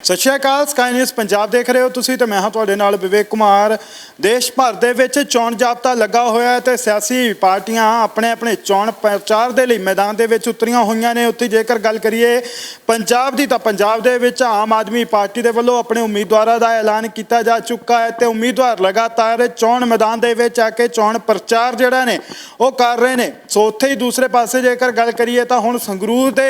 ਸਤਿ ਸ਼੍ਰੀ ਅਕਾਲ ਸਕਾਈ ਨਿਊਜ਼ ਪੰਜਾਬ ਦੇਖ ਰਹੇ ਹੋ ਤੁਸੀਂ ਤੇ ਮੈਂ ਹਾਂ ਤੁਹਾਡੇ ਨਾਲ ਵਿਵੇਕ ਕੁਮਾਰ। ਦੇਸ਼ ਭਰ ਦੇ ਵਿੱਚ ਚੋਣ ਜਾਬਤਾ ਲੱਗਾ ਹੋਇਆ ਹੈ ਤੇ ਸਿਆਸੀ ਪਾਰਟੀਆਂ ਆਪਣੇ ਆਪਣੇ ਚੋਣ ਪ੍ਰਚਾਰ ਦੇ ਲਈ ਮੈਦਾਨ ਦੇ ਵਿੱਚ ਉਤਰੀਆਂ ਹੋਈਆਂ ਨੇ। ਉੱਥੇ ਜੇਕਰ ਗੱਲ ਕਰੀਏ ਪੰਜਾਬ ਦੀ ਤਾਂ ਪੰਜਾਬ ਦੇ ਵਿੱਚ ਆਮ ਆਦਮੀ ਪਾਰਟੀ ਦੇ ਵੱਲੋਂ ਆਪਣੇ ਉਮੀਦਵਾਰਾਂ ਦਾ ਐਲਾਨ ਕੀਤਾ ਜਾ ਚੁੱਕਾ ਹੈ ਤੇ ਉਮੀਦਵਾਰ ਲਗਾਤਾਰ ਚੋਣ ਮੈਦਾਨ ਦੇ ਵਿੱਚ ਆ ਕੇ ਚੋਣ ਪ੍ਰਚਾਰ ਜਿਹੜਾ ਨੇ ਉਹ ਕਰ ਰਹੇ ਨੇ। ਸੋ ਉੱਥੇ ਹੀ ਦੂਸਰੇ ਪਾਸੇ ਜੇਕਰ ਗੱਲ ਕਰੀਏ ਤਾਂ ਹੁਣ ਸੰਗਰੂਰ ਦੇ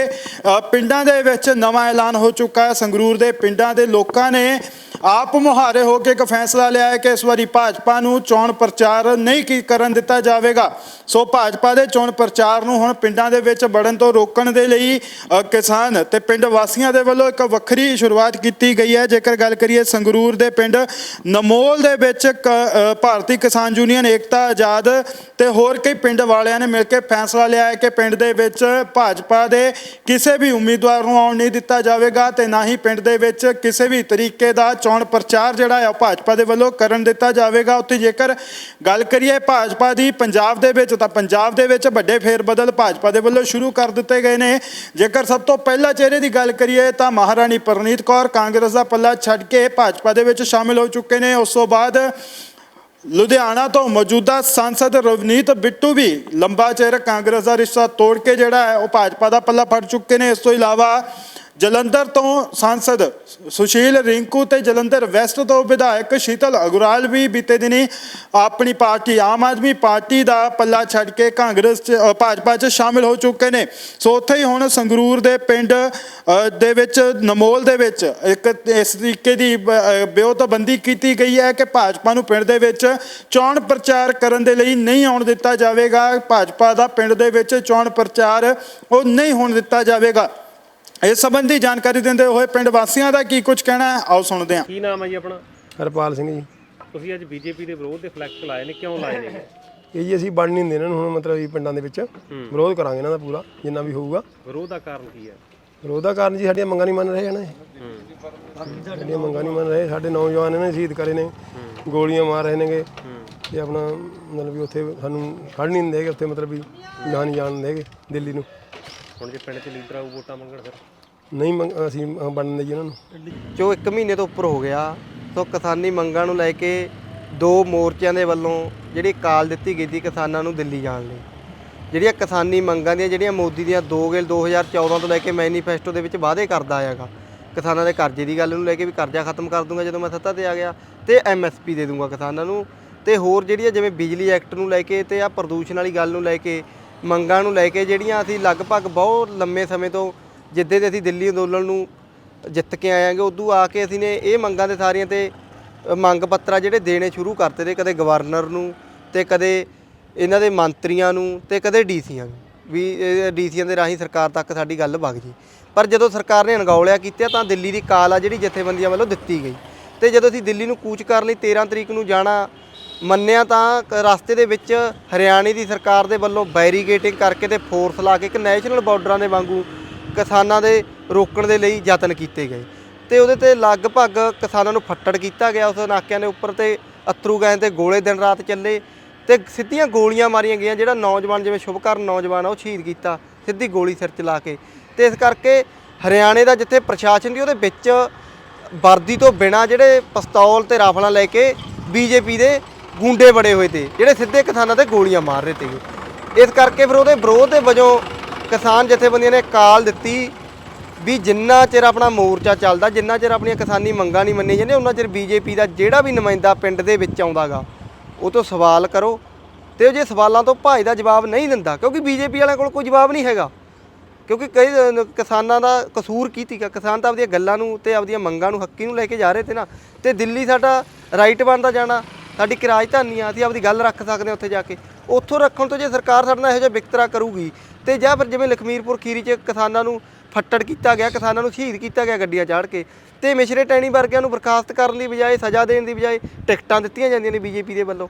ਪਿੰਡਾਂ ਦੇ ਵਿੱਚ ਨਵਾਂ ਐਲਾਨ ਹੋ ਚੁੱਕਾ ਹੈ। ਸੰਗਰੂਰ ਦੇ ਪਿੰਡਾਂ ਦੇ ਲੋਕਾਂ ਨੇ ਆਪ ਮੁਹਾਰੇ ਹੋ ਕੇ ਇੱਕ ਫੈਸਲਾ ਲਿਆ ਹੈ ਕਿ ਇਸ ਵਾਰੀ ਭਾਜਪਾ ਨੂੰ ਚੋਣ ਪ੍ਰਚਾਰ ਨਹੀਂ ਕੀ ਕਰਨ ਦਿੱਤਾ ਜਾਵੇਗਾ। ਸੋ ਭਾਜਪਾ ਦੇ ਚੋਣ ਪ੍ਰਚਾਰ ਨੂੰ ਹੁਣ ਪਿੰਡਾਂ ਦੇ ਵਿੱਚ ਵੜਨ ਤੋਂ ਰੋਕਣ ਦੇ ਲਈ ਕਿਸਾਨ ਤੇ ਪਿੰਡ ਵਾਸੀਆਂ ਦੇ ਵੱਲੋਂ ਇੱਕ ਵੱਖਰੀ ਸ਼ੁਰੂਆਤ ਕੀਤੀ ਗਈ ਹੈ। ਜੇਕਰ ਗੱਲ ਕਰੀਏ ਸੰਗਰੂਰ ਦੇ ਪਿੰਡ ਨਮੋਲ ਦੇ ਵਿੱਚ ਕ- ਭਾਰਤੀ ਕਿਸਾਨ ਯੂਨੀਅਨ ਏਕਤਾ ਆਜ਼ਾਦ ਤੇ ਹੋਰ ਕਈ ਪਿੰਡ ਵਾਲਿਆਂ ਨੇ ਮਿਲ ਕੇ ਫੈਸਲਾ ਲਿਆ ਹੈ ਕਿ ਪਿੰਡ ਦੇ ਵਿੱਚ ਭਾਜਪਾ ਦੇ ਕਿਸੇ ਵੀ ਉਮੀਦਵਾਰ ਨੂੰ ਆਉਣ ਨਹੀਂ ਦਿੱਤਾ ਜਾਵੇਗਾ ਤੇ ਨਾ ਹੀ ਪਿੰਡ ਦੇ ਵਿੱਚ ਕਿਸੇ ਵੀ ਤਰੀਕੇ ਦਾ ਚੋਣ ਪ੍ਰਚਾਰ ਜਿਹੜਾ ਹੈ ਉਹ ਭਾਜਪਾ ਦੇ ਵੱਲੋਂ ਕਰਨ ਦਿੱਤਾ ਜਾਵੇਗਾ। ਉੱਥੇ ਜੇਕਰ ਗੱਲ ਕਰੀਏ ਭਾਜਪਾ ਦੀ, ਪੰਜਾਬ ਦੇ ਵਿੱਚ ਤਾਂ ਪੰਜਾਬ ਦੇ ਵਿੱਚ ਵੱਡੇ ਫੇਰ ਬਦਲ ਭਾਜਪਾ ਦੇ ਵੱਲੋਂ ਸ਼ੁਰੂ ਕਰ ਦਿੱਤੇ ਗਏ ਨੇ। ਜੇਕਰ ਸਭ ਤੋਂ ਪਹਿਲਾ ਚਿਹਰੇ ਦੀ ਗੱਲ ਕਰੀਏ ਤਾਂ ਮਹਾਰਾਣੀ ਪਰਨੀਤ ਕੌਰ ਕਾਂਗਰਸ ਦਾ ਪੱਲਾ ਛੱਡ ਕੇ ਭਾਜਪਾ ਦੇ ਵਿੱਚ ਸ਼ਾਮਿਲ ਹੋ ਚੁੱਕੇ ਨੇ। ਉਸ ਤੋਂ ਬਾਅਦ ਲੁਧਿਆਣਾ ਤੋਂ ਮੌਜੂਦਾ ਸੰਸਦ ਰਵਨੀਤ ਬਿੱਟੂ ਵੀ ਲੰਬਾ ਚਿਹਰਾ ਕਾਂਗਰਸ ਦਾ ਰਿਸ਼ਤਾ ਤੋੜ ਕੇ ਜਿਹੜਾ ਹੈ ਉਹ ਭਾਜਪਾ ਦਾ ਪੱਲਾ ਫੜ ਚੁੱਕੇ ਨੇ। ਇਸ ਤੋਂ ਇਲਾਵਾ ਜਲੰਧਰ ਤੋਂ ਸੰਸਦ ਸੁਸ਼ੀਲ ਰਿੰਕੂ ਤੇ ਜਲੰਧਰ ਵੈਸਟ ਤੋਂ ਵਿਧਾਇਕ ਸ਼ੀਤਲ ਅਗਰਾਲ ਵੀ ਬੀਤੇ ਦਿਨੀ ਆਪਣੀ ਪਾਰਟੀ ਆਮ ਆਦਮੀ ਪਾਰਟੀ ਦਾ ਪੱਲਾ ਛੱਡ ਕੇ ਕਾਂਗਰਸ ਚ ਅ, ਭਾਜਪਾ 'ਚ ਸ਼ਾਮਿਲ ਹੋ ਚੁੱਕੇ ਨੇ। ਸੋ ਉੱਥੇ ਹੀ ਹੁਣ ਸੰਗਰੂਰ ਦੇ ਪਿੰਡ ਅ, ਦੇ ਵਿੱਚ ਨਮੋਲ ਦੇ ਵਿੱਚ ਇੱਕ ਇਸ ਤਰੀਕੇ ਦੀ ਬ- ਅ, ਵਿਉਂਤਬੰਦੀ ਕੀਤੀ ਗਈ ਹੈ ਕਿ ਭਾਜਪਾ ਨੂੰ ਪਿੰਡ ਦੇ ਵਿੱਚ ਚੋਣ ਪ੍ਰਚਾਰ ਕਰਨ ਦੇ ਲਈ ਨਹੀਂ ਆਉਣ ਦਿੱਤਾ ਜਾਵੇਗਾ। ਭਾਜਪਾ ਦਾ ਪਿੰਡ ਦੇ ਵਿੱਚ ਚੋਣ ਪ੍ਰਚਾਰ ਉਹ ਨਹੀਂ ਹੋਣ ਦਿੱਤਾ ਜਾਵੇਗਾ। ਇਸ ਸੰਬੰਧੀ ਜਾਣਕਾਰੀ ਦਿੰਦੇ ਹੋਏ ਪਿੰਡ ਵਾਸੀਆਂ ਦਾ ਕੀ ਕੁਝ ਕਹਿਣਾ ਹੈ? ਆਓ ਸੁਣਦੇ ਹਾਂ। ਕੀ ਨਾਮ ਹੈ ਜੀ ਆਪਣਾ? ਹਰਪਾਲ ਸਿੰਘ ਜੀ। ਤੁਸੀਂ ਅੱਜ ਬੀਜੇਪੀ ਦੇ ਵਿਰੋਧ ਦੇ ਫਲੈਕਸ ਲਾਏ ਨੇ ਕਿਉਂ ਲਾਏ ਨੇ? ਇਹ ਜੀ ਅਸੀਂ ਬਣ ਨਹੀਂ ਦਿੰਦੇ ਇਹਨਾਂ ਨੂੰ ਹੁਣ ਮਤਲਬ ਵੀ ਪਿੰਡਾਂ ਦੇ ਵਿੱਚ ਵਿਰੋਧ ਕਰਾਂਗੇ ਇਹਨਾਂ ਦਾ ਪੂਰਾ ਜਿੰਨਾ ਵੀ ਹੋਊਗਾ। ਵਿਰੋਧ ਦਾ ਕਾਰਨ ਕੀ ਹੈ? ਵਿਰੋਧ ਦਾ ਕਾਰਨ ਜੀ ਸਾਡੀਆਂ ਮੰਗਾਂ ਨਹੀਂ ਮੰਨ ਰਹੇ ਹਨ ਇਹ। ਸਾਡੀਆਂ ਮੰਗਾਂ ਨਹੀਂ ਮੰਨ ਰਹੇ ਸਾਡੇ ਨੌਜਵਾਨ ਇਹਨਾਂ ਨੇ ਸ਼ਹੀਦ ਕਰੇ ਨੇ ਗੋਲੀਆਂ ਮਾਰ ਰਹੇ ਨੇਗੇ ਤੇ ਆਪਣਾ ਮਤਲਬ ਵੀ ਉੱਥੇ ਸਾਨੂੰ ਖੜ ਨਹੀਂ ਦਿੰਦੇ ਹੈਗੇ ਉੱਥੇ ਮਤਲਬ ਵੀ ਜਾਣ ਨਹੀਂ ਜਾਣ ਦੇਗੇ ਦਿੱਲੀ ਨੂੰ। ਹੁਣ ਜੇ ਪਿੰਡ 'ਚ ਲੀਡਰ ਆਊ ਵੋਟਾਂ ਮੰਗਣ ਫਿਰ? ਨਹੀਂ ਮੰਗ ਅਸੀਂ ਬਣਨ ਦੇ ਜੀ ਇਹਨਾਂ ਨੂੰ। ਜੋ 1 ਮਹੀਨੇ ਤੋਂ ਉੱਪਰ ਹੋ ਗਿਆ ਸੋ ਕਿਸਾਨੀ ਮੰਗਾਂ ਨੂੰ ਲੈ ਕੇ ਦੋ ਮੋਰਚਿਆਂ ਦੇ ਵੱਲੋਂ ਜਿਹੜੀ ਕਾਲ ਦਿੱਤੀ ਗਈ ਸੀ ਕਿਸਾਨਾਂ ਨੂੰ ਦਿੱਲੀ ਜਾਣ ਲਈ। ਜਿਹੜੀਆਂ ਕਿਸਾਨੀ ਮੰਗਾਂ ਦੀਆਂ ਜਿਹੜੀਆਂ ਮੋਦੀ ਦੀਆਂ ਦੋ ਗੇਲ 2014 ਤੋਂ ਲੈ ਕੇ ਮੈਨੀਫੈਸਟੋ ਦੇ ਵਿੱਚ ਵਾਅਦੇ ਕਰਦਾ ਆਇਆਗਾ ਕਿਸਾਨਾਂ ਦੇ ਕਰਜ਼ੇ ਦੀ ਗੱਲ ਨੂੰ ਲੈ ਕੇ ਵੀ ਕਰਜ਼ਾ ਖਤਮ ਕਰ ਦੂੰਗਾ ਜਦੋਂ ਮੈਂ ਸੱਤਾ ਤੇ ਆ ਗਿਆ ਤੇ ਐਮਐਸਪੀ ਦੇ ਦੂੰਗਾ ਕਿਸਾਨਾਂ ਨੂੰ। ਤੇ ਹੋਰ ਜਿਹੜੀਆਂ ਜਿਵੇਂ ਬਿਜਲੀ ਐਕਟ ਨੂੰ ਲੈ ਕੇ ਤੇ ਆ ਪ੍ਰਦੂਸ਼ਣ ਵਾਲੀ ਗੱਲ ਨੂੰ ਲੈ ਕੇ ਮੰਗਾਂ ਨੂੰ ਲੈ ਕੇ ਜਿਹੜੀਆਂ ਅਸੀਂ ਲਗਭਗ ਬਹੁਤ ਲੰਮੇ ਸਮੇਂ ਤੋਂ ਜਿੱਦੇ ਦੇ ਅਸੀਂ ਦਿੱਲੀ ਅੰਦੋਲਨ ਨੂੰ ਜਿੱਤ ਕੇ ਆਇਆਂਗੇ ਉਦੋਂ ਆ ਕੇ ਅਸੀਂ ਨੇ ਇਹ ਮੰਗਾਂ ਦੇ ਸਾਰੀਆਂ ਤੇ ਮੰਗ ਪੱਤਰ ਜਿਹੜੇ ਦੇਣੇ ਸ਼ੁਰੂ ਕਰਤੇ ਤੇ ਕਦੇ ਗਵਰਨਰ ਨੂੰ ਤੇ ਕਦੇ ਇਹਨਾਂ ਦੇ ਮੰਤਰੀਆਂ ਨੂੰ ਤੇ ਕਦੇ ਡੀਸੀਆਂ ਨੂੰ, ਵੀ ਡੀਸੀਆਂ ਦੇ ਰਾਹੀਂ ਸਰਕਾਰ ਤੱਕ ਸਾਡੀ ਗੱਲ ਵਗ ਜੀ। ਪਰ ਜਦੋਂ ਸਰਕਾਰ ਨੇ ਅਣਗੌਲਿਆ ਕੀਤਾ ਤਾਂ ਦਿੱਲੀ ਦੀ ਕਾਲ ਆ ਜਿਹੜੀ ਜਥੇਬੰਦੀਆਂ ਵੱਲੋਂ ਦਿੱਤੀ ਗਈ। ਤੇ ਜਦੋਂ ਅਸੀਂ ਦਿੱਲੀ ਨੂੰ ਕੂਚ ਕਰਨ ਲਈ 13 ਤਰੀਕ ਨੂੰ ਜਾਣਾ ਮੰਨਿਆ ਤਾਂ ਕ- ਰਸਤੇ ਦੇ ਵਿੱਚ ਹਰਿਆਣੇ ਦੀ ਸਰਕਾਰ ਦੇ ਵੱਲੋਂ ਬੈਰੀਗੇਟਿੰਗ ਕਰਕੇ ਤੇ ਫੋਰਸ ਲਾ ਕੇ ਇੱਕ ਨੈਸ਼ਨਲ ਬਾਰਡਰਾਂ ਦੇ ਵਾਂਗੂ ਕਿਸਾਨਾਂ ਦੇ ਰੋਕਣ ਦੇ ਲਈ ਯਤਨ ਕੀਤੇ ਗਏ। ਤੇ ਉਹਦੇ ਤੇ ਲਗਭਗ ਕਿਸਾਨਾਂ ਨੂੰ ਫੱਟੜ ਕੀਤਾ ਗਿਆ। ਉਸ ਨਾਕਿਆਂ ਦੇ ਉੱਪਰ ਤੇ ਅਥਰੂ ਗੈਸ ਤੇ ਗੋਲੇ ਦਿਨ ਰਾਤ ਚੱਲੇ ਤੇ ਸਿੱਧੀਆਂ ਗੋਲੀਆਂ ਮਾਰੀਆਂ ਗਈਆਂ। ਜਿਹੜਾ ਨੌਜਵਾਨ, ਜਿਵੇਂ ਸ਼ੁਭਕਰਨ ਨੌਜਵਾਨ ਆ, ਉਹ ਸ਼ਹੀਦ ਕੀਤਾ ਸਿੱਧੀ ਗੋਲੀ ਸਿਰ 'ਚ ਲਾ ਕੇ। ਤੇ ਇਸ ਕਰਕੇ ਹਰਿਆਣੇ ਦਾ ਜਿੱਥੇ ਪ੍ਰਸ਼ਾਸਨ ਦੀ ਉਹਦੇ ਵਿੱਚ ਵਰਦੀ ਤੋਂ ਬਿਨਾ ਜਿਹੜੇ ਪਿਸਤੌਲ ਤੇ ਰਾਫਲਾਂ ਲੈ ਕੇ ਬੀਜੇਪੀ ਦੇ ਗੁੰਡੇ ਬੜੇ ਹੋਏ ਤੇ, ਜਿਹੜੇ ਸਿੱਧੇ ਕਿਸਾਨਾਂ ਤੇ ਗੋਲੀਆਂ ਮਾਰ ਰਹੇ ਤੇ ਇਸ ਕਰਕੇ ਫਿਰ ਉਹਦੇ ਵਿਰੋਧ ਦੇ ਵਜੋਂ ਕਿਸਾਨ ਜਥੇਬੰਦੀਆਂ ਨੇ ਕਾਲ ਦਿੱਤੀ ਵੀ ਜਿੰਨਾ ਚਿਰ ਆਪਣਾ ਮੋਰਚਾ ਚੱਲਦਾ, ਜਿੰਨਾ ਚਿਰ ਆਪਣੀਆਂ ਕਿਸਾਨੀ ਮੰਗਾਂ ਨਹੀਂ ਮੰਨੀਆਂ ਜਾਂਦੀਆਂ, ਉਹਨਾਂ ਚਿਰ ਬੀਜੇਪੀ ਦਾ ਜਿਹੜਾ ਵੀ ਨੁਮਾਇੰਦਾ ਪਿੰਡ ਦੇ ਵਿੱਚ ਆਉਂਦਾਗਾ, ਉਹ ਤੋਂ ਸਵਾਲ ਕਰੋ। ਤੇ ਉਹ ਜੇ ਸਵਾਲਾਂ ਤੋਂ ਭਾਈ ਦਾ ਜਵਾਬ ਨਹੀਂ ਦਿੰਦਾ, ਕਿਉਂਕਿ ਬੀਜੇਪੀ ਵਾਲਿਆਂ ਕੋਲ ਕੋਈ ਜਵਾਬ ਨਹੀਂ ਹੈਗਾ। ਕਿਉਂਕਿ ਕਈ ਕਿਸਾਨਾਂ ਦਾ ਕਸੂਰ ਕੀ ਸੀਗਾ? ਕਿਸਾਨ ਤਾਂ ਆਪਦੀਆਂ ਗੱਲਾਂ ਨੂੰ ਤੇ ਆਪਦੀਆਂ ਮੰਗਾਂ ਨੂੰ ਹੱਕੀ ਨੂੰ ਲੈ ਕੇ ਜਾ ਰਹੇ ਤੇ ਨਾ। ਤੇ ਦਿੱਲੀ ਸਾਡਾ ਰਾਈਟ ਬਣਦਾ ਜਾਣਾ। ਸਾਡੀ ਕਿ ਰਾਜਧਾਨੀ ਆ, ਅਸੀਂ ਆਪਦੀ ਗੱਲ ਰੱਖ ਸਕਦੇ ਹਾਂ ਉੱਥੇ ਜਾ ਕੇ। ਉੱਥੋਂ ਰੱਖਣ ਤੋਂ ਜੇ ਸਰਕਾਰ ਸਾਡੇ ਨਾਲ ਇਹੋ ਜਿਹਾ ਵਿਤਕਰਾ ਕਰੂਗੀ, ਤੇ ਜਾਂ ਫਿਰ ਜਿਵੇਂ ਲਖਮੀਰਪੁਰ ਖੀਰੀ 'ਚ ਕਿਸਾਨਾਂ ਨੂੰ ਫੱਟੜ ਕੀਤਾ ਗਿਆ, ਕਿਸਾਨਾਂ ਨੂੰ ਸ਼ਹੀਦ ਕੀਤਾ ਗਿਆ ਗੱਡੀਆਂ ਚਾੜ ਕੇ, ਤੇ ਮਿਸ਼ਰੇ ਟੈਣੀ ਵਰਗਿਆਂ ਨੂੰ ਬਰਖਾਸਤ ਕਰਨ ਦੀ ਬਜਾਏ, ਸਜ਼ਾ ਦੇਣ ਦੀ ਬਜਾਏ ਟਿਕਟਾਂ ਦਿੱਤੀਆਂ ਜਾਂਦੀਆਂ ਨੇ ਬੀਜੇਪੀ ਦੇ ਵੱਲੋਂ।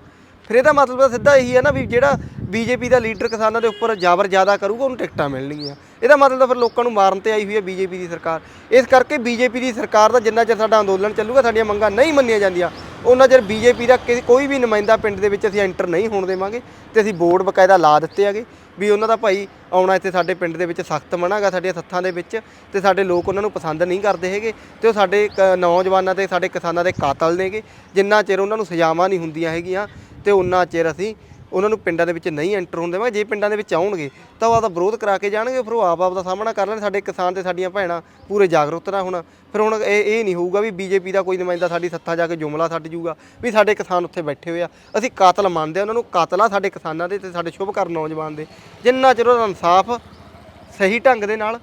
ਫਿਰ ਇਹਦਾ ਮਤਲਬ ਤਾਂ ਸਿੱਧਾ ਇਹੀ ਹੈ ਨਾ ਵੀ ਜਿਹੜਾ ਬੀਜੇਪੀ ਦਾ ਲੀਡਰ ਕਿਸਾਨਾਂ ਦੇ ਉੱਪਰ ਜਾਬਰ ਜ਼ਿਆਦਾ ਕਰੂਗਾ, ਉਹਨੂੰ ਟਿਕਟਾਂ ਮਿਲਣਗੀਆਂ। ਇਹਦਾ ਮਤਲਬ ਤਾਂ ਫਿਰ ਲੋਕਾਂ ਨੂੰ ਮਾਰਨ ਤੇ ਆਈ ਹੋਈ ਹੈ ਬੀਜੇਪੀ ਦੀ ਸਰਕਾਰ। ਇਸ ਕਰਕੇ ਬੀਜੇਪੀ ਦੀ ਸਰਕਾਰ ਦਾ ਜਿੰਨਾ ਚਿਰ ਸਾਡਾ ਅੰਦੋਲਨ ਚੱਲੂਗਾ, ਸਾਡੀਆਂ ਮੰਗਾਂ ਨਹੀਂ ਮੰਨੀਆਂ ਜਾਂਦੀਆਂ। ਉਹਨਾਂ ਚਿਰ ਬੀਜੇਪੀ ਦਾ ਕਿਸੇ- ਕੋਈ ਵੀ ਨੁਮਾਇੰਦਾ ਪਿੰਡ ਦੇ ਵਿੱਚ ਅਸੀਂ ਐਂਟਰ ਨਹੀਂ ਹੋਣ ਦੇਵਾਂਗੇ ਤੇ ਅਸੀਂ ਬੋਰਡ ਬਕਾਇਦਾ ਲਾ ਦਿੱਤੇ ਹੈਗੇ ਵੀ ਉਹਨਾਂ ਦਾ ਭਾਈ ਆਉਣਾ ਇੱਥੇ ਸਾਡੇ ਪਿੰਡ ਦੇ ਵਿੱਚ ਸਖਤ ਮਨਾਗਾ ਸਾਡੀਆਂ ਸੱਥਾਂ ਦੇ ਵਿੱਚ ਤੇ ਸਾਡੇ ਲੋਕ ਉਹਨਾਂ ਨੂੰ ਪਸੰਦ ਨਹੀਂ ਕਰਦੇ ਹੈਗੇ ਤੇ ਉਹ ਸਾਡੇ ਕ- ਨੌਜਵਾਨਾਂ ਤੇ ਸਾਡੇ ਕਿਸਾਨਾਂ ਦੇ ਕਾਤਲ ਨੇਗੇ, ਜਿੰਨਾ ਚਿਰ ਉਹਨਾਂ ਨੂੰ ਸਜ਼ਾਵਾਂ ਨਹੀਂ ਹੁੰਦੀਆਂ ਹੈਗੀਆਂ ਤੇ ਉਹਨਾਂ ਚਿਰ ਅਸੀਂ ਉਹਨਾਂ ਨੂੰ ਪਿੰਡਾਂ ਦੇ ਵਿੱਚ ਨਹੀਂ ਐਂਟਰ ਹੁੰਦੇ ਮੈਂ ਜੇ ਪਿੰਡਾਂ ਦੇ ਵਿੱਚ ਆਉਣਗੇ, ਤਾਂ ਉਹ ਆਪਦਾ ਵਿਰੋਧ ਕਰਾ ਕੇ ਜਾਣਗੇ, ਫਿਰ ਉਹ ਆਪ ਆਪ ਦਾ ਸਾਹਮਣਾ ਕਰ ਲੈਣ, ਸਾਡੇ ਕਿਸਾਨ ਤੇ ਸਾਡੀਆਂ ਭੈਣਾਂ ਪੂਰੇ ਜਾਗਰੂਕ ਨਾ ਹੋਣਾ। ਫਿਰ ਹੁਣ ਇਹ ਇਹ ਨਹੀਂ ਹੋਊਗਾ ਵੀ ਬੀਜੇਪੀ ਦਾ ਕੋਈ ਨੁਮਾਇੰਦਾ ਸਾਡੀ ਸੱਥਾ ਜਾ ਕੇ ਜੁਮਲਾ ਛੱਡ ਜੂਗਾ, ਵੀ ਸਾਡੇ ਕਿਸਾਨ ਉੱਥੇ ਬੈਠੇ ਹੋਏ ਆ। ਅਸੀਂ ਕਾਤਲ ਮੰਨਦੇ ਆ ਉਹਨਾਂ ਨੂੰ, ਕਾਤਲ ਆ ਸਾਡੇ ਕਿਸਾਨਾਂ ਦੇ ਤੇ ਸਾਡੇ ਸ਼ੁਭਕਰ ਨੌਜਵਾਨ ਦੇ। ਜਿੰਨਾ ਚਿਰ ਉਹਦਾ ਇਨਸਾਫ ਸਹੀ ਢੰਗ ਦੇ ਨਾਲ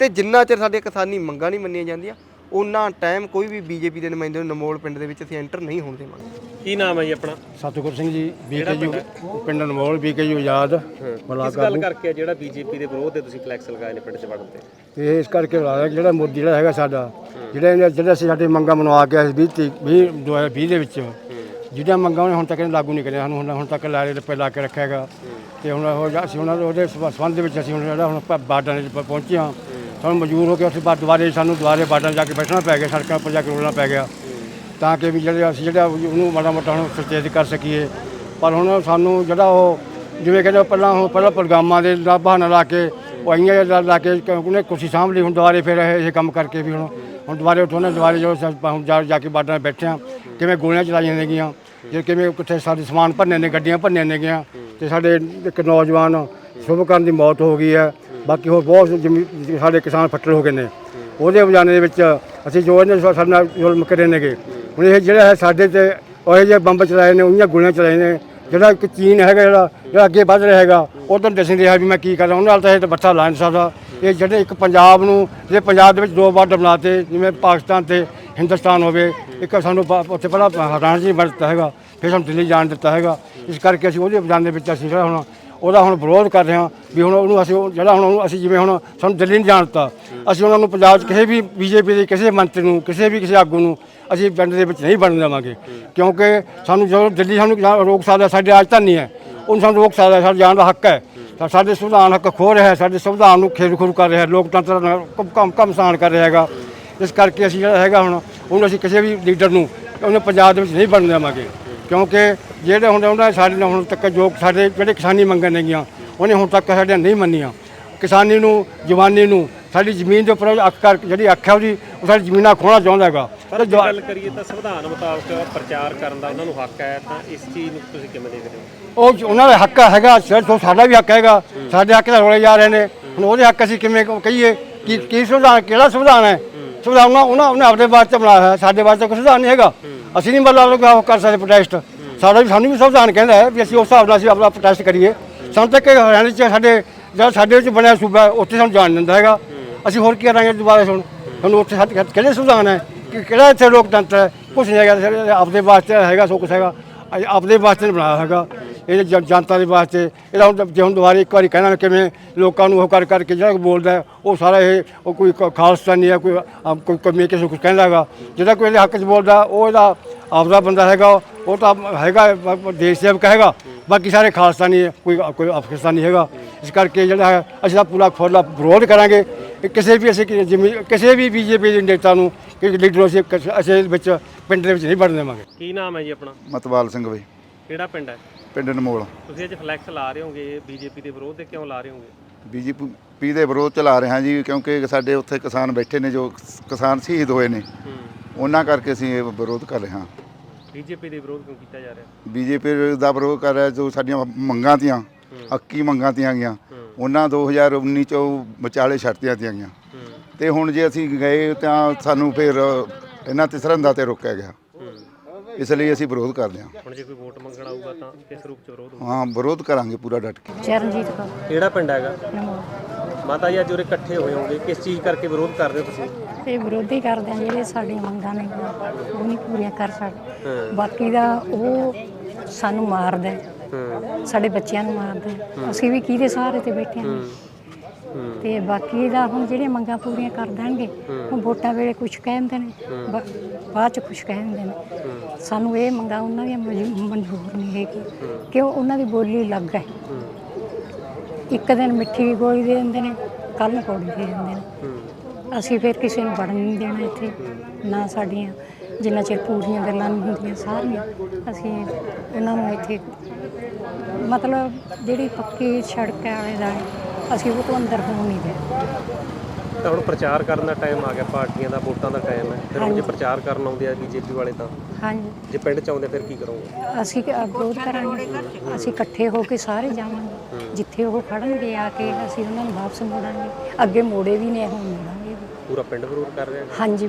ਤੇ ਜਿੰਨਾ ਚਿਰ ਸਾਡੀਆਂ ਕਿਸਾਨੀ ਮੰਗਾਂ ਨਹੀਂ ਮੰਨੀਆਂ ਜਾਂਦੀਆਂ ਉਹਨਾਂ ਟਾਈਮ ਕੋਈ ਵੀ ਬੀਜੇਪੀ ਦੇ ਨੁਮਾਇੰਦੇ ਨੂੰ ਨਮੋਲ ਪਿੰਡ ਦੇ ਵਿੱਚ ਅਸੀਂ ਐਂਟਰ ਨਹੀਂ ਹੋਣ ਦੇਵਾਂਗੇ। ਕੀ ਨਾਮ ਹੈ ਜੀ ਆਪਣਾ? ਸਤਿਗੁਰ ਸਿੰਘ ਜੀ ਬੀਕੇ ਪਿੰਡ ਅਨਮੋਲ ਬੀਕੇ ਜੀ ਆਜ਼ਾਦ ਕਿਸ ਗੱਲ ਕਰਕੇ ਆ ਜਿਹੜਾ ਬੀਜੇਪੀ ਦੇ ਵਿਰੋਧ ਦੇ ਤੁਸੀਂ ਫਲੈਕਸ ਲਗਾਏ ਨੇ ਪਿੰਡ 'ਚ ਵੜਨ ਤੇ? ਤੇ ਇਸ ਕਰਕੇ ਬੁਲਾਇਆ ਕਿ ਜਿਹੜਾ ਮੋਦੀ ਜਿਹੜਾ ਹੈਗਾ ਸਾਡਾ ਜਿਹੜਾ ਇਹਨੇ- ਜਿਹੜਾ ਅਸੀਂ ਸਾਡੀ ਮੰਗਾਂ ਮਨਵਾ ਕੇ ਆਏ ਸੀ 20 20 2020 ਦੇ ਵਿੱਚ। ਜਿਹੜੀਆਂ ਮੰਗਾਂ ਉਹਨੇ ਹੁਣ ਤੱਕ ਇਹਨੇ ਲਾਗੂ ਨਹੀਂ ਕਰੀਆਂ। ਸਾਨੂੰ ਹੁਣ ਹੁਣ ਤੱਕ ਲਾਰੇ ਲੱਪੇ ਲਾ ਕੇ ਰੱਖਿਆ ਹੈਗਾ। ਤੇ ਹੁਣ ਉਹ ਜਿਹੜਾ ਅਸੀਂ ਉਹਨਾਂ ਦੇ ਉਹਦੇ ਸਬੰ- ਸੰਬੰਧ ਦੇ ਵਿੱਚ ਅਸੀਂ ਹੁਣ ਜਿਹੜਾ ਹੁਣ ਪ- ਬਾਰਡਰਾਂ ਦੇ ਪ- ਪਹੁੰਚੇ ਹਾਂ। ਸਾਨੂੰ ਮਜਬੂਰ ਹੋ ਕੇ ਉੱਥੇ ਬਾਅਦ ਦੁਬਾਰੇ ਸਾਨੂੰ ਦੁਬਾਰੇ ਬਾਰਡਰ ਜਾ ਕੇ ਬੈਠਣਾ ਪੈ ਗਿਆ, ਸੜਕਾਂ ਉੱਪਰ ਜਾ ਕੇ ਰੋਲਣਾ ਪੈ ਗਿਆ। ਤਾਂ ਕਿ ਵੀ ਜਿਹੜੇ ਅਸੀਂ ਜਿਹੜਾ ਉਹਨੂੰ ਮਾੜਾ ਮੋਟਾ ਹੁਣ ਸੁਚੇਤ ਕਰ ਸਕੀਏ। ਪਰ ਹੁਣ ਸਾਨੂੰ ਜਿਹੜਾ ਉਹ ਜਿਵੇਂ ਕਹਿੰਦੇ ਪਹਿਲਾਂ ਹੁਣ ਪਹਿਲਾਂ ਪ੍ਰੋਗਰਾਮਾਂ ਦੇ ਦਾ ਬਹਾਨਾ ਲਾ ਕੇ ਉਹ ਆਈਆਂ ਲਾ ਲਾ ਕੇ ਉਹਨੇ ਕੁਰਸੀ ਸਾਂਭ ਲਈ, ਹੁਣ ਦੁਬਾਰੇ ਫਿਰ ਇਹ ਕੰਮ ਕਰਕੇ ਵੀ ਹੁਣ ਹੁਣ ਦੁਬਾਰੇ ਉੱਥੋਂ ਦੁਬਾਰੇ ਜੋ ਹੁਣ ਜਾ ਕੇ ਬਾਰਡਰ 'ਤੇ ਬੈਠੇ ਹਾਂ, ਕਿਵੇਂ ਗੋਲੀਆਂ ਚਲਾਈਆਂ ਨੇਗੀਆਂ, ਜੇ ਕਿਵੇਂ ਕਿੱਥੇ ਸਾਡੇ ਸਮਾਨ ਭੰਨੇ ਨੇ, ਗੱਡੀਆਂ ਭੰਨੀਆਂ ਨੇਗੀਆਂ, ਤੇ ਸਾਡੇ ਇੱਕ ਨੌਜਵਾਨ ਸ਼ੁਭਕਰਨ ਦੀ ਮੌਤ ਹੋ ਗਈ ਹੈ। ਬਾਕੀ ਹੋਰ ਬਹੁਤ ਜ਼ਮੀ- ਸਾਡੇ ਕਿਸਾਨ ਫੱਟੜ ਹੋ ਗਏ ਨੇ। ਉਹਦੇ ਵਜਾਨੇ ਦੇ ਵਿੱਚ ਅਸੀਂ ਜੋ ਇਹਨੇ ਸਾ- ਸਾਡੇ ਨਾਲ ਜ਼ੁਲਮ ਕਰੇ ਨੇਗੇ। ਹੁਣ ਇਹ ਜਿਹੜਾ ਹੈ ਸਾਡੇ ਤੇ ਉਹ ਜਿਹੇ ਬੰਬ ਚਲਾਏ ਨੇ, ਉਹਨੀਆਂ ਗੋਲੀਆਂ ਚਲਾਏ ਨੇ, ਜਿਹੜਾ ਇੱਕ ਚੀਨ ਹੈਗਾ, ਜਿਹੜਾ ਜਿਹੜਾ ਅੱਗੇ ਵੱਧ ਰਿਹਾ ਹੈਗਾ ਉਹ ਤਾਂ ਦੱਸ ਰਿਹਾ ਵੀ ਮੈਂ ਕੀ ਕਰਾਂ। ਉਹਨਾਂ ਨਾਲ ਤਾਂ ਇਹ ਤਾਂ ਬੱਠਾ ਲਾ ਨਹੀਂ ਸਕਦਾ। ਇਹ ਜਿਹੜੇ ਇੱਕ ਪੰਜਾਬ ਨੂੰ, ਜੇ ਪੰਜਾਬ ਦੇ ਵਿੱਚ ਦੋ ਬਾਰਡਰ ਬਣਾਤੇ, ਜਿਵੇਂ ਪਾਕਿਸਤਾਨ ਤੇ ਹਿੰਦੁਸਤਾਨ ਹੋਵੇ, ਇੱਕ ਸਾਨੂੰ ਉੱਥੇ ਪਹਿਲਾਂ ਹਰਿਆਣਾ 'ਚ ਨਹੀਂ ਬਣ ਦਿੱਤਾ ਹੈਗਾ, ਫਿਰ ਸਾਨੂੰ ਦਿੱਲੀ ਜਾਣ ਦਿੱਤਾ ਹੈਗਾ। ਇਸ ਕਰਕੇ ਅਸੀਂ ਉਹਦੇ ਵਜਾਨ ਦੇ ਵਿੱਚ ਅਸੀਂ ਜਿਹੜਾ ਹੁਣ ਉਹਦਾ ਹੁਣ ਵਿਰੋਧ ਕਰ ਰਹੇ ਹਾਂ ਵੀ ਹੁਣ ਉਹਨੂੰ ਅਸੀਂ ਉਹ ਜਿਹੜਾ ਹੁਣ ਉਹਨੂੰ ਅਸੀਂ ਜਿਵੇਂ ਹੁਣ ਸਾਨੂੰ ਦਿੱਲੀ ਨਹੀਂ ਜਾਣ ਦਿੱਤਾ, ਅਸੀਂ ਉਹਨਾਂ ਨੂੰ ਪੰਜਾਬ 'ਚ ਕਿਸੇ ਵੀ ਬੀਜੇਪੀ ਦੇ ਕਿਸੇ ਮੰਤਰੀ ਨੂੰ, ਕਿਸੇ ਵੀ ਕਿਸੇ ਆਗੂ ਨੂੰ ਅਸੀਂ ਪਿੰਡ ਦੇ ਵਿੱਚ ਨਹੀਂ ਬਣਨ ਦੇਵਾਂਗੇ। ਕਿਉਂਕਿ ਸਾਨੂੰ ਜਦੋਂ ਦਿੱਲੀ ਸਾਨੂੰ ਜਾ- ਰੋਕ ਸਕਦਾ, ਸਾਡੀ ਰਾਜਧਾਨੀ ਹੈ। ਉਹਨੂੰ ਸਾਨੂੰ ਰੋਕ ਸਕਦਾ, ਸਾਡੇ ਜਾਣ ਦਾ ਹੱਕ ਹੈ। ਤਾਂ ਸਾਡੇ ਸੰਵਿਧਾਨ ਹੱਕ ਖੋ ਰਿਹਾ ਹੈ, ਸਾਡੇ ਸੰਵਿਧਾਨ ਨੂੰ ਖੇਰੂ ਖੂਰ ਕਰ ਰਿਹਾ ਹੈ, ਲੋਕਤੰਤਰ ਨਾਲ ਕੰਮ- ਕੰਮ ਕਮਸਾਨ ਕਰ ਰਿਹਾ ਹੈਗਾ। ਇਸ ਕਰਕੇ ਅਸੀਂ ਜਿਹੜਾ ਹੈਗਾ ਹੁਣ, ਉਹਨੂੰ ਅਸੀਂ ਕਿਸੇ ਵੀ ਲੀਡਰ ਨੂੰ, ਉਹਨੇ ਪੰਜਾਬ ਦੇ ਵਿੱਚ ਨਹੀਂ ਬਣਨ ਦੇਵਾਂਗੇ। ਕਿਉਂਕਿ ਜਿਹੜੇ ਹੁਣ ਉਹਨਾਂ ਸਾਡੇ ਨਾਲ ਹੁਣ ਤੱਕ ਜੋ ਸਾਡੇ ਜਿਹੜੇ ਕਿਸਾਨੀ ਮੰਗਾਂ ਨੇਗੀਆਂ ਉਹਨੇ ਹੁਣ ਤੱਕ ਸਾਡੇ ਨਹੀਂ ਮੰਨੀਆਂ। ਕਿਸਾਨੀ ਨੂੰ ਜਵਾਨੀ ਨੂੰ ਸਾਡੀ ਜ਼ਮੀਨ ਦੇ ਉੱਪਰ ਅੱਖ ਕਰ ਜਿਹੜੀ ਅੱਖ ਹੈ ਉਹਦੀ ਉਹ ਸਾਡੀ ਜ਼ਮੀਨਾਂ ਖੋਣਾ ਚਾਹੁੰਦਾ ਹੈਗਾ। ਪਰ ਜੇ ਗੱਲ ਕਰੀਏ ਤਾਂ ਸੰਵਿਧਾਨ ਮੁਤਾਬਕ ਪ੍ਰਚਾਰ ਕਰਨ ਦਾ ਉਹਨਾਂ ਨੂੰ ਹੱਕ ਹੈ ਤਾਂ ਇਸ ਚੀਜ਼ ਨੂੰ ਤੁਸੀਂ ਕਿਵੇਂ ਦੇਖਦੇ ਹੋ? ਉਹ ਉਹਨਾਂ ਦਾ ਹੱਕ ਹੈਗਾ ਸਿਰ ਸਾਡਾ ਵੀ ਹੱਕ ਹੈਗਾ। ਸਾਡੇ ਹੱਕ ਦਾ ਰੋਲੇ ਜਾ ਰਹੇ ਨੇ। ਹੁਣ ਉਹਦੇ ਹੱਕ ਅਸੀਂ ਕਿਵੇਂ ਕਹੀਏ? ਕਿ ਕੀ ਸੰਵਿਧਾਨ ਕਿਹੜਾ ਸੰਵਿਧਾਨ ਹੈ? ਸੰਵਿਧਾਨ ਉਹਨਾਂ ਉਹਨਾਂ ਉਹਨੇ ਆਪਣੇ ਵਾਸਤੇ ਬਣਾਇਆ ਹੈ। ਸਾਡੇ ਵਾਸਤੇ ਕੋਈ ਸੰਵਿਧਾਨ ਨਹੀਂ ਹੈਗਾ। ਅਸੀਂ ਨਹੀਂ ਮਤਲਬ ਉਹ ਕਰ ਸਕਦੇ ਪ੍ਰੋਟੈਸਟ ਸਾਡਾ ਵੀ ਸਾਨੂੰ ਵੀ ਸੰਵਿਧਾਨ ਕਹਿੰਦਾ ਹੈ ਵੀ ਅਸੀਂ ਉਸ ਹਿਸਾਬ ਨਾਲ ਅਸੀਂ ਆਪਣਾ ਪ੍ਰੋਟੈਸਟ ਕਰੀਏ। ਸਾਨੂੰ ਤਾਂ ਕਿ ਹਰਿਆਣੇ 'ਚ ਸਾਡੇ ਜਿਹੜਾ ਸਾਡੇ ਵਿੱਚ ਬਣਿਆ ਸੂਬਾ ਉੱਥੇ ਸਾਨੂੰ ਜਾਣ ਦਿੰਦਾ ਹੈਗਾ। ਅਸੀਂ ਹੋਰ ਕੀ ਕਰਾਂਗੇ ਦੁਬਾਰਾ ਹੁਣ ਸਾਨੂੰ ਉੱਥੇ ਸਾਡੇ ਕਿਹੜੇ ਸੰਵਿਧਾਨ ਹੈ? ਕਿ ਕਿਹੜਾ ਇੱਥੇ ਲੋਕਤੰਤਰ ਹੈ? ਕੁਛ ਨਹੀਂ ਹੈਗਾ। ਸਾਡੇ ਆਪਦੇ ਵਾਸਤੇ ਹੈਗਾ, ਸੋ ਕੁਛ ਹੈਗਾ। ਆਪਦੇ ਵਾਸਤੇ ਬਣਾਇਆ ਹੈਗਾ। ਇਹ ਜ- ਜਨਤਾ ਦੇ ਵਾਸਤੇ ਇਹਦਾ ਹੁਣ ਜੇ ਹੁਣ ਦੁਬਾਰਾ ਇੱਕ ਵਾਰੀ ਕਹਿਣਾ ਕਿਵੇਂ ਲੋਕਾਂ ਨੂੰ ਉਹ ਕਰ ਕਰਕੇ ਜਿਹੜਾ ਬੋਲਦਾ ਹੈ, ਉਹ ਸਾਰਾ ਇਹ ਉਹ ਕੋਈ ਖ- ਖਾਲਸਤਾਨੀ ਹੈ ਕੋਈ ਕੋਈ ਕਮੀ ਕਿਸੇ ਨੂੰ ਕੁਝ ਕਹਿੰਦਾ ਹੈਗਾ। ਜਿਹੜਾ ਕੋਈ ਇਹਦੇ ਹੱਕ 'ਚ ਬੋਲਦਾ ਉਹ ਇਹਦਾ ਆਪਦਾ ਬੰਦਾ ਹੈਗਾ ਉਹ ਤਾਂ ਹੈਗਾ ਬ- ਬ- ਦੇਸ਼ ਸੇਵਕ ਹੈਗਾ ਬਾਕੀ ਸਾਰੇ ਖਾਲਸਤਾਨੀ ਹੈ ਕੋਈ ਕੋਈ ਅਫਗਾਨਿਸਤਾਨੀ ਹੈਗਾ। ਇਸ ਕਰਕੇ ਜਿਹੜਾ ਹੈ ਅਸੀਂ ਤਾਂ ਪੂਰਾ ਖੋਲਾ ਵਿਰੋਧ ਕਰਾਂਗੇ। ਕਿ ਕਿਸੇ ਵੀ ਅਸੀਂ ਕਿ- ਜਿਵੇਂ ਕਿਸੇ ਵੀ ਬੀਜੇਪੀ ਦੇ ਨੇਤਾ ਨੂੰ ਕਿ ਲੀਡਰ ਨੂੰ ਅਸੀਂ ਕਿਸ- ਅਸੀਂ ਇਹਦੇ ਵਿੱਚ ਪਿੰਡ ਦੇ ਵਿੱਚ ਨਹੀਂ ਵੜਨ ਦੇਵਾਂਗੇ। ਕੀ ਨਾਮ ਹੈ ਜੀ ਆਪਣਾ? ਮਤਵਾਲ ਸਿੰਘ ਬਈ। ਕਿਹੜਾ ਪਿੰਡ ਹੈ? ਪਿੰਡ ਅਨਮੋਲ ਤੁਸੀਂ ਅੱਜ ਫਲੈਕਸ ਲਾ ਰਹੇ ਹੋਗੇ ਬੀਜੇਪੀ ਦੇ ਵਿਰੋਧ ਦੇ ਕਿਉਂ ਲਾ ਰਹੇ ਹੋਗੇ? ਬੀਜੇਪੀ ਦੇ ਵਿਰੋਧ ਚਲਾ ਰਹੇ ਹਾਂ ਜੀ ਕਿਉਂਕਿ ਸਾਡੇ ਉੱਥੇ ਕਿਸਾਨ ਬੈਠੇ ਨੇ ਜੋ ਕਿਸਾਨ ਸ਼ਹੀਦ ਹੋਏ ਨੇ। ਉਹਨਾਂ ਕਰਕੇ ਅਸੀਂ ਇਹ ਵਿਰੋਧ ਕਰ ਰਹੇ ਹਾਂ। ਬੀਜੇਪੀ ਦੇ ਵਿਰੋਧ ਕਿਉਂ ਕੀਤਾ ਜਾ ਰਿਹਾ? ਬੀਜੇਪੀ ਦਾ ਵਿਰੋਧ ਕਰ ਰਿਹਾ ਜੋ ਸਾਡੀਆਂ ਮੰਗਾਂ ਤੀਆਂ ਹੱਕੀ ਮੰਗਾਂ ਤੀਆਂ ਗਈਆਂ। ਉਹਨਾਂ 2019 ਚੋਂ ਵਿਚਾਲੇ ਛੱਡਤੀਆਂ ਤੀਆਂ ਗਈਆਂ। ਤੇ ਹੁਣ ਜੇ ਅਸੀਂ ਗਏ ਤਾਂ ਸਾਨੂੰ ਫਿਰ ਇਹਨਾਂ ਤਿਸਰੰਦਾ ਤੇ ਰੋਕਿਆ ਗਿਆ। ਇਸ ਲਈ ਅਸੀਂ ਵਿਰੋਧ ਕਰਦੇ ਹਾਂ। ਹੁਣ ਜੇ ਕੋਈ ਵੋਟ ਮੰਗਣ ਆਊਗਾ ਤਾਂ ਕਿਸ ਰੂਪ ਚ ਵਿਰੋਧ ਹੋਊ ਹਾਂ ਵਿਰੋਧ ਕਰਾਂਗੇ ਪੂਰਾ ਡਟ ਕੇ। ਚਰਨਜੀਤ ਕੌਰ। ਕਿਹੜਾ ਪਿੰਡ ਹੈਗਾ? ਨਮੋ। ਮਾਤਾ ਜੀ ਅੱਜ ਉਰੇ ਇਕੱਠੇ ਹੋਏ ਹੋਗੇ। ਕਿਸ ਚੀਜ਼ ਕਰਕੇ ਵਿਰੋਧ ਕਰ ਰਹੇ ਹੋ ਤੁਸੀਂ? ਇਹ ਵਿਰੋਧੀ ਕਰਦੇ ਆ ਜਿਹੜੇ ਸਾਡੀਆਂ ਮੰਗਾਂ ਨੇ ਉਹ ਨਹੀਂ ਪੂਰੀਆਂ ਕਰ ਸਕਦੇ। ਬਾਕੀ ਦਾ ਉਹ ਸਾਨੂੰ ਮਾਰਦਾ ਹੈ। ਸਾਡੇ ਬੱਚਿਆਂ ਨੂੰ ਮਾਰਦਾ ਹੈ। ਅਸੀਂ ਵੀ ਕਿਹਦੇ ਸਹਾਰੇ ਤੇ ਬੈਠੇ ਹਾਂ। ਤੇ ਬਾਕੀ ਦਾ ਹੁਣ ਜਿਹੜੀਆਂ ਮੰਗਾਂ ਪੂਰੀਆਂ ਕਰ ਦੇਣਗੇ ਹੁਣ ਵੋਟਾਂ ਵੇਲੇ ਕੁਝ ਕਹਿੰਦੇ ਨੇ ਬਾ- ਬਾਅਦ ਚ ਕੁਝ ਕਹਿੰਦੇ ਨੇ। ਸਾਨੂੰ ਇਹ ਮੰਗਾਂ ਉਹਨਾਂ ਦੀਆਂ ਮਨਜ਼ੂ- ਮਨਜ਼ੂਰ ਨਹੀਂ ਹੈਗੀ ਕਿਉਂ? ਉਹਨਾਂ ਦੀ ਬੋਲੀ ਅਲੱਗ ਹੈ। ਇੱਕ ਦਿਨ ਮਿੱਠੀ ਗੋਲੀ ਦੇ ਦਿੰਦੇ ਨੇ ਕੱਲ ਨੂੰ ਕੌੜੀ ਦੇ ਦਿੰਦੇ ਨੇ। ਅਸੀਂ ਫਿਰ ਕਿਸੇ ਨੂੰ ਵੜਨ ਨਹੀਂ ਦੇਣਾ ਇੱਥੇ, ਨਾ ਸਾਡੀਆਂ ਜਿੰਨਾ ਚਿਰ ਪੂਰੀਆਂ ਗੱਲਾਂ ਨਹੀਂ ਹੁੰਦੀਆਂ, ਸਾਰੀਆਂ ਅਸੀਂ ਉਹਨਾਂ ਨੂੰ ਇੱਥੇ ਮਤਲਬ ਜਿਹੜੀ ਪੱਕੀ ਸੜਕ ਹੈ ਆਲੇ ਦਾ, ਅਸੀਂ ਉਹ ਤੋਂ ਅੰਦਰ ਹੋਣ ਨਹੀਂ ਦੇ ਤਾਂ ਹੁਣ ਪ੍ਰਚਾਰ ਕਰਨ ਦਾ ਟਾਈਮ ਆ ਗਿਆ ਪਾਰਟੀਆਂ ਦਾ ਵੋਟਾਂ ਦਾ ਟਾਈਮ ਹੈ। ਫਿਰ ਹੁਣ ਜੇ ਪ੍ਰਚਾਰ ਕਰਨ ਆਉਂਦੇ ਆ ਬੀਜੇਪੀ ਵਾਲੇ ਤਾਂ ਹਾਂਜੀ। ਜੇ ਪਿੰਡ ਚ ਆਉਂਦੇ ਫਿਰ ਕੀ ਕਰੋਗੇ? ਅਸੀਂ ਕ- ਵਿਰੋਧ ਕਰਾਂਗੇ ਅਸੀਂ ਇਕੱਠੇ ਹੋ ਕੇ ਸਾਰੇ ਜਾਵਾਂਗੇ। ਜਿੱਥੇ ਉਹ ਖੜਨਗੇ ਆ ਕੇ ਅਸੀਂ ਉਹਨਾਂ ਨੂੰ ਵਾਪਸ ਮੋੜਾਂਗੇ। ਅੱਗੇ ਮੋੜੇ ਵੀ ਨੇ ਹੁਣ ਮੋੜਾਂਗੇ। ਪੂਰਾ ਪਿੰਡ ਵਿਰੋਧ ਕਰ ਰਿਹਾ ਹਾਂਜੀ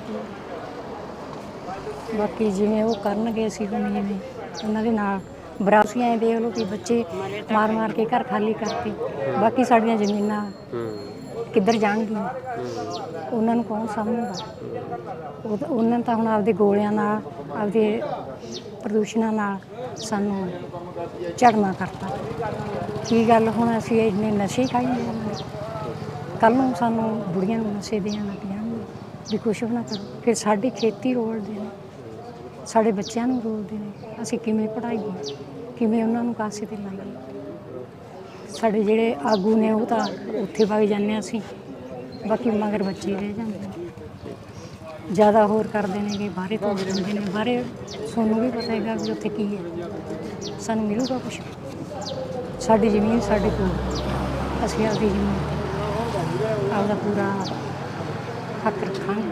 ਬਾਕੀ ਜਿਵੇਂ ਉਹ ਕਰਨਗੇ ਅਸੀਂ ਹੁਣ ਜਿਵੇਂ ਉਹਨਾਂ ਦੇ ਨਾਲ ਬਰਾਸੀਆਂ ਦੇਖ ਲਓ ਕਿ ਬੱਚੇ ਮਾਰ ਮਾਰ ਕੇ ਘਰ ਖਾਲੀ ਕਰਤੇ ਬਾਕੀ ਸਾਡੀਆਂ ਜ਼ਮੀਨਾਂ ਹੂੰ। ਕਿੱਧਰ ਜਾਣਗੀਆਂ ਉਹਨਾਂ ਨੂੰ ਕੌਣ ਸਾਂਭੂਗਾ? ਉਹ ਉਹਨਾਂ ਨੇ ਤਾਂ ਹੁਣ ਆਪਦੇ ਗੋਲਿਆਂ ਨਾਲ, ਆਪਦੇ ਪ੍ਰਦੂਸ਼ਣਾਂ ਨਾਲ ਸਾਨੂੰ ਝੜਨਾ ਕਰਤਾ। ਕੀ ਗੱਲ ਹੁਣ ਅਸੀਂ ਇੰਨੇ ਨਸ਼ੇ ਹੀ ਖਾਈ ਜਾਵਾਂਗੇ ਕੱਲ ਨੂੰ ਸਾਨੂੰ ਬੁੜੀਆਂ ਨੂੰ ਨਸ਼ੇ ਦੇਣ ਲੱਗ ਜਾਣਗੇ। ਵੀ ਕੁਛ ਵੀ ਨਾ ਕਰੋ। ਫਿਰ ਸਾਡੀ ਖੇਤੀ ਰੋਲਦੇ ਨੇ। ਸਾਡੇ ਬੱਚਿਆਂ ਨੂੰ ਰੋਲਦੇ ਨੇ। ਅਸੀਂ ਕਿਵੇਂ ਪੜ੍ਹਾਈਏ? ਕਿਵੇਂ ਉਹਨਾਂ ਨੂੰ ਕਾਸੇ ਤੇ ਲਾਈਏ? ਸਾਡੇ ਜਿਹੜੇ ਆਗੂ ਨੇ ਉਹ ਤਾਂ ਉੱਥੇ ਵਗ ਜਾਂਦੇ ਹਾਂ ਅਸੀਂ। ਬਾਕੀ ਮਗਰ ਬੱਚੇ ਰਹਿ ਜਾਂਦੇ ਜ਼ਿਆਦਾ ਹੋਰ ਕਰਦੇ ਨੇ ਕਿ ਬਾਹਰੇ ਤੋਂ ਜਾਂਦੇ ਨੇ। ਬਾਹਰੇ ਸਾਨੂੰ ਵੀ ਪਤਾ ਹੈਗਾ ਵੀ ਉੱਥੇ ਕੀ ਹੈ। ਸਾਨੂੰ ਮਿਲੂਗਾ ਕੁਝ ਸਾਡੀ ਜ਼ਮੀਨ ਸਾਡੇ ਕੋਲ। ਅਸੀਂ ਆਪਦੀ ਜ਼ਮੀਨ ਆਪਦਾ ਪੂਰਾ ਹੱਕ ਰੱਖਾਂਗੇ।